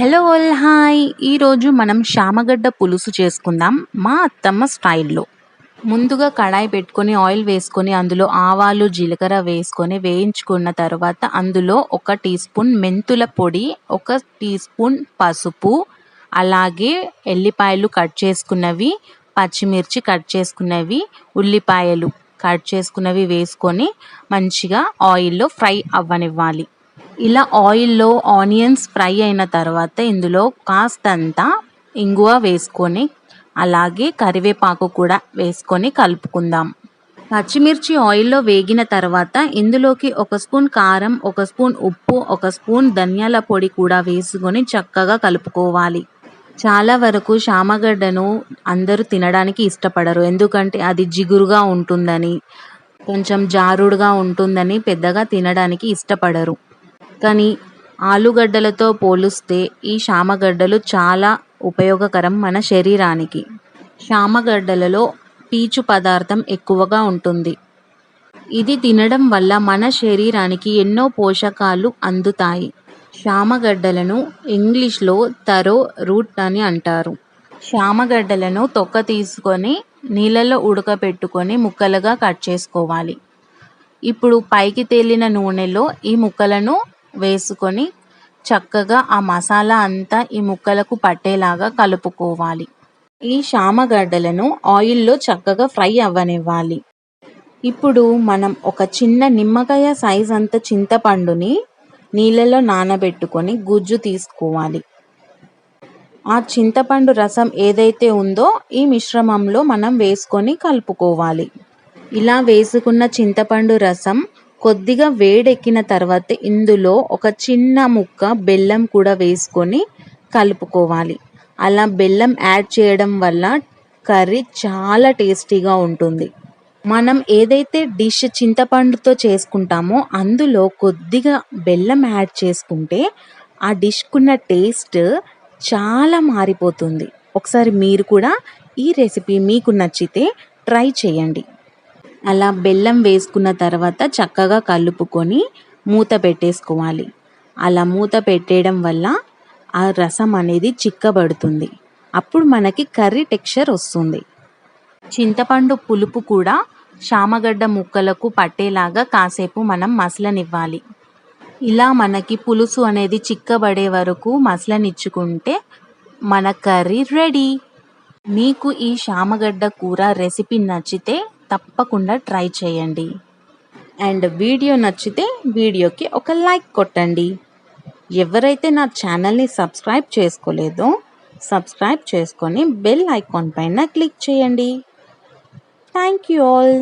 Hello all hi ఈరోజు మనం శామగడ్డ పులుసు చేసుకుందాం మా అత్తమ్మ స్టైల్లో. ముందుగా కడాయి పెట్టుకొని ఆయిల్ వేసుకొని అందులో ఆవాలు జీలకర్ర వేసుకొని వేయించుకున్న తర్వాత అందులో ఒక టీ స్పూన్ మెంతుల పొడి ఒక టీ స్పూన్ పసుపు అలాగే ఎల్లిపాయలు కట్ చేసుకున్నవి పచ్చిమిర్చి కట్ చేసుకున్నవి ఉల్లిపాయలు కట్ చేసుకున్నవి వేసుకొని మంచిగా ఆయిల్లో ఫ్రై అవ్వనివ్వాలి. ఇలా ఆయిల్లో ఆనియన్స్ ఫ్రై అయిన తర్వాత ఇందులో కాస్తంత ఇంగువ వేసుకొని అలాగే కరివేపాకు కూడా వేసుకొని కలుపుకుందాం. పచ్చిమిర్చి ఆయిల్లో వేగిన తర్వాత ఇందులోకి ఒక స్పూన్ కారం ఒక స్పూన్ ఉప్పు ఒక స్పూన్ ధనియాల పొడి కూడా వేసుకొని చక్కగా కలుపుకోవాలి. చాలా వరకు శామగడ్డను అందరూ తినడానికి ఇష్టపడరు ఎందుకంటే అది జిగురుగా ఉంటుందని కొంచెం జారుడుగా ఉంటుందని పెద్దగా తినడానికి ఇష్టపడరు. కానీ ఆలుగడ్డలతో పోలిస్తే ఈ శామగడ్డలు చాలా ఉపయోగకరం మన శరీరానికి. శామగడ్డలలో పీచు పదార్థం ఎక్కువగా ఉంటుంది. ఇది తినడం వల్ల మన శరీరానికి ఎన్నో పోషకాలు అందుతాయి. శామగడ్డలను ఇంగ్లీష్లో తరో రూట్ అని అంటారు. శామగడ్డలను తొక్క తీసుకొని నీళ్ళలో ఉడకబెట్టుకొని ముక్కలుగా కట్ చేసుకోవాలి. ఇప్పుడు పైకి తేలిన నూనెలో ఈ ముక్కలను వేసుకొని చక్కగా ఆ మసాలా అంతా ఈ ముక్కలకు పట్టేలాగా కలుపుకోవాలి. ఈ శామగడ్డలను ఆయిల్లో చక్కగా ఫ్రై అవ్వనివ్వాలి. ఇప్పుడు మనం ఒక చిన్న నిమ్మకాయ సైజ్ అంత చింతపండుని నీళ్ళలో నానబెట్టుకొని గుజ్జు తీసుకోవాలి. ఆ చింతపండు రసం ఏదైతే ఉందో ఈ మిశ్రమంలో మనం వేసుకొని కలుపుకోవాలి. ఇలా వేసుకున్న చింతపండు రసం కొద్దిగా వేడెక్కిన తర్వాత ఇందులో ఒక చిన్న ముక్క బెల్లం కూడా వేసుకొని కలుపుకోవాలి. అలా బెల్లం యాడ్ చేయడం వల్ల కర్రీ చాలా టేస్టీగా ఉంటుంది. మనం ఏదైతే డిష్ చింతపండుతో చేసుకుంటామో అందులో కొద్దిగా బెల్లం యాడ్ చేసుకుంటే ఆ డిష్కున్న టేస్ట్ చాలా మారిపోతుంది. ఒకసారి మీరు కూడా ఈ రెసిపీ మీకు నచ్చితే ట్రై చేయండి. అలా బెల్లం వేసుకున్న తర్వాత చక్కగా కలుపుకొని మూత పెట్టేసుకోవాలి. అలా మూత పెట్టేయడం వల్ల ఆ రసం అనేది చిక్కబడుతుంది. అప్పుడు మనకి కర్రీ టెక్స్చర్ వస్తుంది. చింతపండు పులుపు కూడా శామగడ్డ ముక్కలకు పట్టేలాగా కాసేపు మనం మసలనివ్వాలి. ఇలా మనకి పులుసు అనేది చిక్కబడే వరకు మసలనిచ్చుకుంటే మన కర్రీ రెడీ. మీకు ఈ శామగడ్డ కూర రెసిపీ నచ్చితే తప్పకుండా ట్రై చేయండి. అండ్ వీడియో నచ్చితే వీడియోకి ఒక లైక్ కొట్టండి. ఎవరైతే నా ఛానల్ని సబ్స్క్రైబ్ చేసుకోలేదో సబ్స్క్రైబ్ చేసుకొని బెల్ ఐకాన్ పైన క్లిక్ చేయండి. Thank you all.